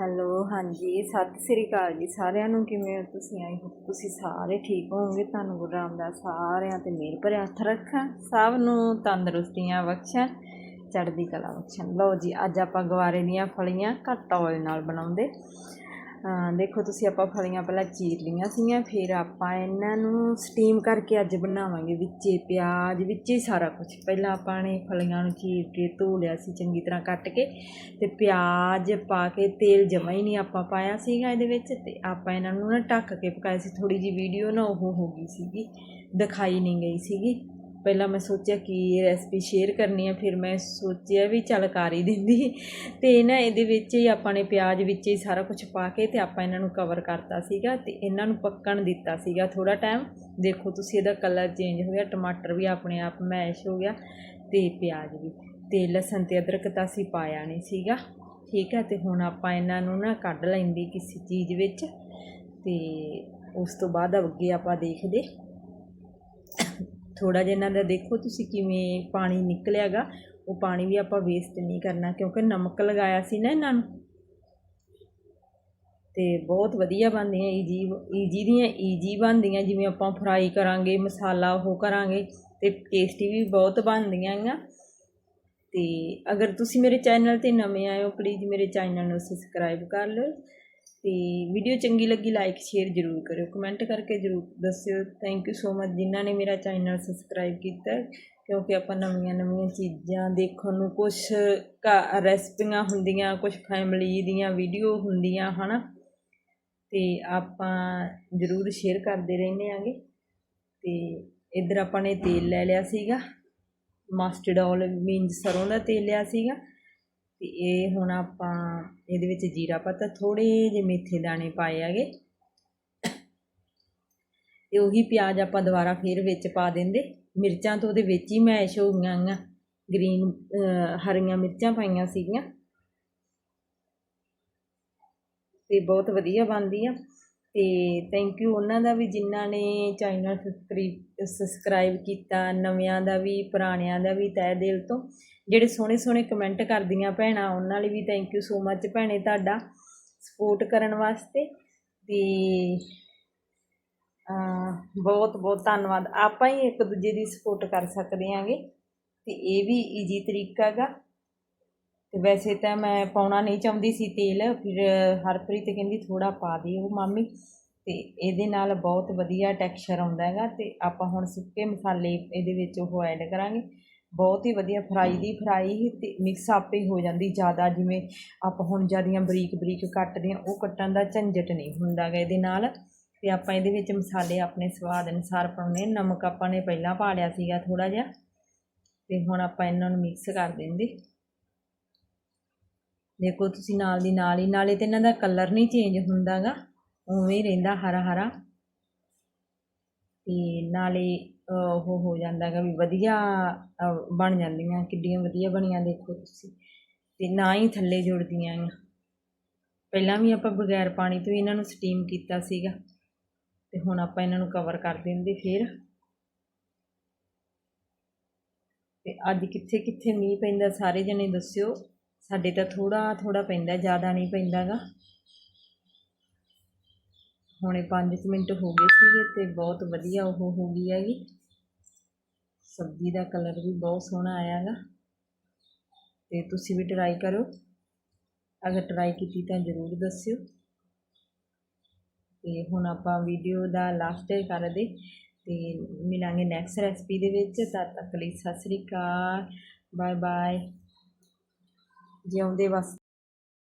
Hello, ਹਾਂਜੀ, ਸਤਿ ਸ੍ਰੀ ਅਕਾਲ ਜੀ ਸਾਰਿਆਂ ਨੂੰ, ਕਿਵੇਂ ਹੋ ਤੁਸੀਂ? ਆਈ ਹੋ ਤੁਸੀਂ ਸਾਰੇ ਠੀਕ ਹੋਵੋਗੇ। ਤੁਹਾਨੂੰ ਗੁਰੂ ਰਾਮਦਾਸ ਸਾਰਿਆਂ ਤੇ ਮਿਹਰ ਭਰਿਆ ਹੱਥ ਰੱਖਾਂ। ਸਭ ਨੂੰ ਤੰਦਰੁਸਤੀਆਂ ਬਖਸ਼ਣ, ਚੜ੍ਹਦੀ ਕਲਾ ਬਖਸ਼ਣ। ਲਓ ਜੀ, ਅੱਜ ਆਪਾਂ ਗਵਾਰੇ ਦੀਆਂ ਫਲੀਆਂ ਘੱਟ ਔਇਲ ਨਾਲ ਬਣਾਉਂਦੇ। ਦੇਖੋ ਤੁਸੀਂ ਆਪਾਂ ਫਲੀਆਂ ਪਹਿਲਾਂ ਚੀਰ ਲਈਆਂ ਸੀਗੀਆਂ, ਫਿਰ ਆਪਾਂ ਇਹਨਾਂ ਨੂੰ ਸਟੀਮ ਕਰਕੇ ਅੱਜ ਬਣਾਵਾਂਗੇ ਵਿੱਚੇ ਪਿਆਜ਼, ਵਿੱਚੇ ਸਾਰਾ ਕੁਝ ਪਹਿਲਾਂ ਆਪਾਂ ਨੇ ਫਲੀਆਂ ਨੂੰ ਚੀਰ ਕੇ ਧੋ ਲਿਆ ਸੀ ਚੰਗੀ ਤਰ੍ਹਾਂ ਕੱਟ ਕੇ ਤੇ ਪਿਆਜ਼ ਪਾ ਕੇ ਤੇਲ ਜਮਾ ਹੀ ਨਹੀਂ ਆਪਾਂ ਪਾਇਆ ਸੀਗਾ ਇਹਦੇ ਵਿੱਚ ਤੇ ਆਪਾਂ ਇਹਨਾਂ ਨੂੰ ਨਾ ਢੱਕ ਕੇ ਪਕਾਇਆ ਸੀ। ਥੋੜੀ ਜੀ ਵੀਡੀਓ ਨਾ ਉਹ ਹੋ ਗਈ ਸੀਗੀ, ਦਿਖਾਈ ਨਹੀਂ ਗਈ ਸੀਗੀ। ਪਹਿਲਾਂ ਮੈਂ ਸੋਚਿਆ ਕਿ ਇਹ ਰੈਸਪੀ ਸ਼ੇਅਰ ਕਰਨੀ ਆ, ਫਿਰ ਮੈਂ ਸੋਚਿਆ ਵੀ ਚੱਲ ਕਰ ਹੀ ਦਿੰਦੀ। ਤੇ ਨਾ ਇਹਦੇ ਵਿੱਚ ਹੀ ਆਪਾਂ ਨੇ ਪਿਆਜ਼ ਵਿੱਚ ਹੀ ਸਾਰਾ ਕੁਝ ਪਾ ਕੇ ਤੇ ਆਪਾਂ ਇਹਨਾਂ ਨੂੰ ਕਵਰ ਕਰਤਾ ਸੀਗਾ ਤੇ ਇਹਨਾਂ ਨੂੰ ਪੱਕਣ ਦਿੱਤਾ ਸੀਗਾ ਥੋੜਾ ਟਾਈਮ ਦੇਖੋ ਤੁਸੀਂ ਇਹਦਾ ਕਲਰ ਚੇਂਜ ਹੋ ਗਿਆ, ਟਮਾਟਰ ਵੀ ਆਪਣੇ ਆਪ ਮੈਸ਼ ਹੋ ਗਿਆ ਤੇ ਪਿਆਜ਼ ਵੀ। ਤੇ ਲਸਣ ਤੇ ਅਦਰਕ ਤਾਂ ਅਸੀਂ ਪਾਇਆ ਨਹੀਂ ਸੀਗਾ। ਠੀਕ ਹੈ ਤੇ ਹੁਣ ਆਪਾਂ ਇਹਨਾਂ ਨੂੰ ਨਾ ਕੱਢ ਲੈਂਦੀ ਕਿਸੇ ਚੀਜ਼ ਵਿੱਚ ਤੇ ਉਸ ਤੋਂ ਬਾਅਦ ਅੱਗੇ ਆਪਾਂ ਦੇਖਦੇ ਥੋੜ੍ਹਾ ਜਿਹਾ ਇਹਨਾਂ ਦਾ ਦੇਖੋ ਤੁਸੀਂ ਕਿਵੇਂ ਪਾਣੀ ਨਿਕਲਿਆ ਗਾ ਉਹ ਪਾਣੀ ਵੀ ਆਪਾਂ ਵੇਸਟ ਨਹੀਂ ਕਰਨਾ ਕਿਉਂਕਿ ਨਮਕ ਲਗਾਇਆ ਸੀ ਨਾ ਇਹਨਾਂ ਨੂੰ। ਤੇ ਬਹੁਤ ਵਧੀਆ ਬਣਦੀਆਂ ਈਜੀ ਈਜੀ ਦੀਆਂ ਈਜੀ ਬਣਦੀਆਂ ਜਿਵੇਂ ਆਪਾਂ ਫਰਾਈ ਕਰਾਂਗੇ, ਮਸਾਲਾ ਉਹ ਕਰਾਂਗੇ ਤੇ ਟੇਸਟੀ ਵੀ ਬਹੁਤ ਬਣਦੀਆਂ ਆ ਤੇ ਅਗਰ ਤੁਸੀਂ ਮੇਰੇ ਚੈਨਲ ਤੇ ਨਵੇਂ ਆਏ ਹੋ ਪਲੀਜ਼ ਮੇਰੇ ਚੈਨਲ ਨੂੰ ਸਬਸਕ੍ਰਾਈਬ ਕਰ ਲਓ। ਤੇ ਵੀਡੀਓ ਚੰਗੀ ਲੱਗੀ ਲਾਈਕ ਸ਼ੇਅਰ ਜ਼ਰੂਰ ਕਰਿਓ। ਕਮੈਂਟ ਕਰਕੇ ਜ਼ਰੂਰ ਦੱਸਿਓ। ਥੈਂਕ ਯੂ ਸੋ ਮਚ ਜਿਨ੍ਹਾਂ ਨੇ ਮੇਰਾ ਚੈਨਲ ਸਬਸਕ੍ਰਾਈਬ ਕੀਤਾ ਕਿਉਂਕਿ ਆਪਾਂ ਨਵੀਆਂ ਨਵੀਆਂ ਚੀਜ਼ਾਂ ਦੇਖਣ ਨੂੰ ਕੁਝ ਰੈਸਪੀਆਂ ਹੁੰਦੀਆਂ ਕੁਝ ਫੈਮਿਲੀ ਦੀਆਂ ਵੀਡੀਓ ਹੁੰਦੀਆਂ, ਹਨਾ? ਤੇ ਆਪਾਂ ਜ਼ਰੂਰ ਸ਼ੇਅਰ ਕਰਦੇ ਰਹਿੰਦੇ ਆਂਗੇ। ਤੇ ਇੱਧਰ ਆਪਾਂ ਨੇ ਤੇਲ ਲੈ ਲਿਆ ਸੀਗਾ। ਮਸਟਰਡ ਆਇਲ ਮੀਨਸ ਸਰੋਂ ਦਾ ਤੇਲ ਲਿਆ ਸੀਗਾ। ਤੇ ਇਹ ਹੁਣ ਆਪਾਂ ਇਹਦੇ ਵਿੱਚ ਜੀਰਾ ਪਾਤਾ ਥੋੜੇ ਜਿਹੇ ਮੇਥੇ ਦਾਣੇ ਪਾਏ ਹੈਗੇ। ਤੇ ਉਹੀ ਪਿਆਜ਼ ਆਪਾਂ ਦੁਬਾਰਾ ਫੇਰ ਵਿੱਚ ਪਾ ਦਿੰਦੇ। ਮਿਰਚਾਂ ਤੋਂ ਉਹਦੇ ਵਿੱਚ ਹੀ ਮੈਸ਼ ਹੋ ਗਈਆਂ ਆ ਗ੍ਰੀਨ ਹਰੀਆਂ ਮਿਰਚਾਂ ਪਾਈਆਂ ਸੀਗੀਆਂ। ਤੇ ਬਹੁਤ ਵਧੀਆ ਬਣਦੀ ਆ। ਤੇ ਥੈਂਕ ਯੂ ਉਹਨਾਂ ਦਾ ਵੀ ਜਿਨ੍ਹਾਂ ਨੇ ਚੈਨਲ ਸਬਸਕ੍ਰਾਈਬ ਕੀਤਾ, ਨਵਿਆਂ ਦਾ ਵੀ, ਪੁਰਾਣਿਆਂ ਦਾ ਵੀ ਤਹਿ ਦਿਲ ਤੋਂ। ਜਿਹੜੇ ਸੋਹਣੇ ਸੋਹਣੇ ਕਮੈਂਟ ਕਰਦੀਆਂ ਭੈਣਾਂ, ਉਹਨਾਂ ਲਈ ਵੀ ਥੈਂਕ ਯੂ ਸੋ ਮੱਚ ਭੈਣੇ ਤੁਹਾਡਾ ਸਪੋਰਟ ਕਰਨ ਵਾਸਤੇ ਤੇ ਬਹੁਤ ਬਹੁਤ ਧੰਨਵਾਦ। ਆਪਾਂ ਹੀ ਇੱਕ ਦੂਜੇ ਦੀ ਸਪੋਰਟ ਕਰ ਸਕਦੇ ਆਂਗੇ ਤੇ ਇਹ ਵੀ ਈਜੀ ਤਰੀਕਾ ਹੈਗਾ। ਤੇ ਵੈਸੇ ਤਾਂ ਮੈਂ ਪਾਉਣਾ ਨਹੀਂ ਚਾਹੁੰਦੀ ਸੀ ਤੇਲ, ਫਿਰ ਹਰਪ੍ਰੀਤ ਕਹਿੰਦੀ ਥੋੜਾ ਪਾ ਦਿਓ ਮਾਮੀ। ਤੇ ਇਹਦੇ ਨਾਲ ਬਹੁਤ ਵਧੀਆ ਟੈਕਸਚਰ ਆਉਂਦਾ ਹੈਗਾ ਤੇ ਆਪਾਂ ਹੁਣ ਸੁੱਕੇ ਮਸਾਲੇ ਇਹਦੇ ਵਿੱਚ ਉਹ ਐਡ ਕਰਾਂਗੇ। ਬਹੁਤ ਹੀ ਵਧੀਆ ਫਰਾਈ ਦੀ ਫਰਾਈ ਹੀ ਮਿਕਸ ਆਪੇ ਹੋ ਜਾਂਦੀ, ਜ਼ਿਆਦਾ ਜਿਵੇਂ ਆਪਾਂ ਹੁਣ ਜਿਆਦੀਆਂ ਬਰੀਕ ਬਰੀਕ ਕੱਟਦੇ ਆ ਉਹ ਕੱਟਣ ਦਾ ਝੰਜਟ ਨਹੀਂ ਹੁੰਦਾ ਗਾ ਇਹਦੇ ਨਾਲ। ਤੇ ਆਪਾਂ ਇਹਦੇ ਵਿੱਚ ਮਸਾਲੇ ਆਪਣੇ ਸਵਾਦ ਅਨੁਸਾਰ ਪਾਉਣੇ ਨਮਕ ਆਪਾਂ ਨੇ ਪਹਿਲਾਂ ਪਾ ਲਿਆ ਸੀਗਾ ਥੋੜਾ ਜਿਹਾ ਤੇ ਹੁਣ ਆਪਾਂ ਇਹਨਾਂ ਨੂੰ ਮਿਕਸ ਕਰ ਦਿੰਦੇ। ਦੇਖੋ ਤੁਸੀਂ ਨਾਲ ਦੀ ਨਾਲ ਹੀ, ਨਾਲੇ ਤੇ ਇਹਨਾਂ ਦਾ ਕਲਰ ਨਹੀਂ ਚੇਂਜ ਹੁੰਦਾਗਾ ਉਵੇਂ ਹੀ ਰਹਿੰਦਾ ਹਰਾ ਹਰਾ ਅਤੇ ਨਾਲੇ ਉਹ ਹੋ ਜਾਂਦਾ ਜਾਂਦਾਗਾ ਵੀ ਵਧੀਆ ਬਣ ਜਾਂਦੀਆਂ, ਕਿੱਡੀਆਂ ਵਧੀਆ ਬਣੀਆਂ ਦੇਖੋ ਤੁਸੀਂ। ਅਤੇ ਨਾ ਹੀ ਥੱਲੇ ਜੁੜਦੀਆਂ ਆ ਪਹਿਲਾਂ ਵੀ ਆਪਾਂ ਬਗੈਰ ਪਾਣੀ ਤੋਂ ਇਹਨਾਂ ਨੂੰ ਸਟੀਮ ਕੀਤਾ ਸੀਗਾ। ਤੇ ਹੁਣ ਆਪਾਂ ਇਹਨਾਂ ਨੂੰ ਕਵਰ ਕਰ ਦਿੰਦੇ ਫਿਰ। ਤੇ ਅੱਜ ਕਿੱਥੇ ਕਿੱਥੇ ਮੀਂਹ ਪੈਂਦਾ, ਸਾਰੇ ਜਣੇ ਦੱਸਿਓ। ਸਾਡੇ ਤਾਂ ਥੋੜਾ ਥੋੜਾ ਪੈਂਦਾ, ਜ਼ਿਆਦਾ ਨਹੀਂ ਪੈਂਦਾਗਾ ਹੁਣੇ 5 ਮਿੰਟ ਹੋ ਗਏ ਸੀਗੇ ਤੇ ਬਹੁਤ ਵਧੀਆ ਉਹ ਹੋ ਗਈ ਹੈਗੀ। ਸਬਜ਼ੀ ਦਾ ਕਲਰ ਵੀ ਬਹੁਤ ਸੋਹਣਾ ਆਇਆ ਹੈਗਾ ਤੇ ਤੁਸੀਂ ਵੀ ਟਰਾਈ ਕਰੋ। ਅਗਰ ਟਰਾਈ ਕੀਤੀ ਤਾਂ ਜ਼ਰੂਰ ਦੱਸਿਓ। ਤੇ ਹੁਣ ਆਪਾਂ ਵੀਡੀਓ ਦਾ ਲਾਸਟ ਕਰਦੇ। ਤੇ ਮਿਲਾਂਗੇ ਨੈਕਸਟ ਰੈਸਪੀ ਦੇ ਵਿੱਚ। ਤਦ ਤੱਕ ਲਈ ਸਤਿ ਸ੍ਰੀ ਅਕਾਲ। ਬਾਏ ਬਾਏ ਜਿਉਂਦੇ ਵਸ